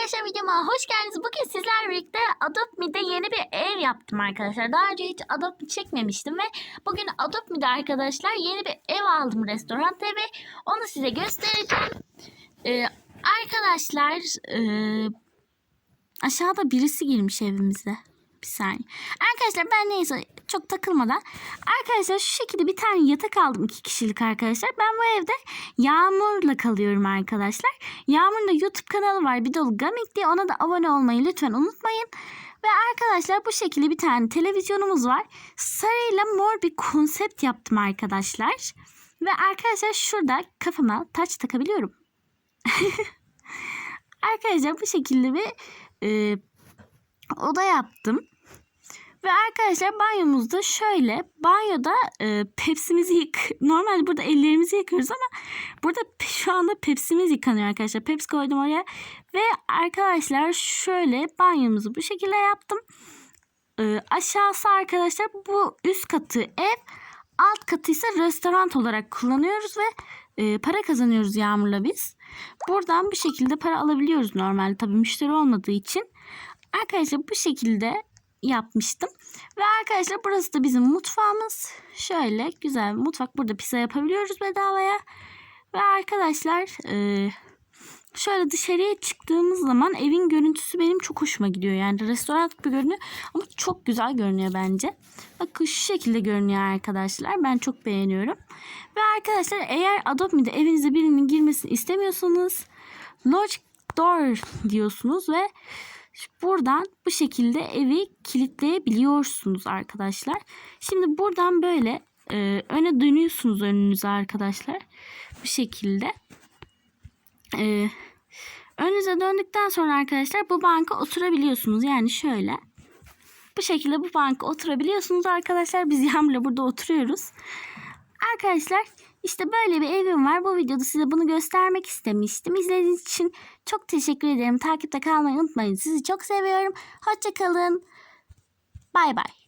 arkadaşlar videoma hoş geldiniz. Bugün sizlerle birlikte Adopt Me'de yeni bir ev yaptım arkadaşlar. Daha önce hiç Adopt Me çekmemiştim ve bugün Adopt Me'de arkadaşlar yeni bir ev aldım restoranda ve onu size göstereceğim. Ee, arkadaşlar e, aşağıda birisi girmiş evimize. Bir saniye. Arkadaşlar ben neyse çok takılmadan. Arkadaşlar şu şekilde bir tane yatak aldım iki kişilik arkadaşlar. Ben bu evde Yağmur'la kalıyorum arkadaşlar. Yağmur'un da YouTube kanalı var. Bir dolu Gaming diye ona da abone olmayı lütfen unutmayın. Ve arkadaşlar bu şekilde bir tane televizyonumuz var. Sarıyla mor bir konsept yaptım arkadaşlar. Ve arkadaşlar şurada kafama taç takabiliyorum. arkadaşlar bu şekilde bir e, oda yaptım. Ve arkadaşlar banyomuzda şöyle banyoda e, pepsimizi yık normalde burada ellerimizi yıkıyoruz ama burada şu anda pepsimiz yıkanıyor arkadaşlar. Pepsi koydum oraya ve arkadaşlar şöyle banyomuzu bu şekilde yaptım. E, aşağısı arkadaşlar bu üst katı ev alt katı ise restoran olarak kullanıyoruz ve e, para kazanıyoruz Yağmur'la biz. Buradan bu şekilde para alabiliyoruz normalde tabii müşteri olmadığı için. Arkadaşlar bu şekilde yapmıştım. Ve arkadaşlar burası da bizim mutfağımız. Şöyle güzel bir mutfak. Burada pizza yapabiliyoruz bedavaya. Ve arkadaşlar e, şöyle dışarıya çıktığımız zaman evin görüntüsü benim çok hoşuma gidiyor. Yani restoran gibi görünüyor ama çok güzel görünüyor bence. Bakın şu şekilde görünüyor arkadaşlar. Ben çok beğeniyorum. Ve arkadaşlar eğer Adopt Me'de evinize birinin girmesini istemiyorsanız Logic Door diyorsunuz ve buradan bu şekilde evi kilitleyebiliyorsunuz arkadaşlar. Şimdi buradan böyle e, öne dönüyorsunuz önünüze arkadaşlar. Bu şekilde. E, önünüze döndükten sonra arkadaşlar bu banka oturabiliyorsunuz. Yani şöyle. Bu şekilde bu banka oturabiliyorsunuz arkadaşlar. Biz Yağmur'la burada oturuyoruz. Arkadaşlar işte böyle bir evim var. Bu videoda size bunu göstermek istemiştim. İzlediğiniz için çok teşekkür ederim. Takipte kalmayı unutmayın. Sizi çok seviyorum. Hoşçakalın. Bay bay.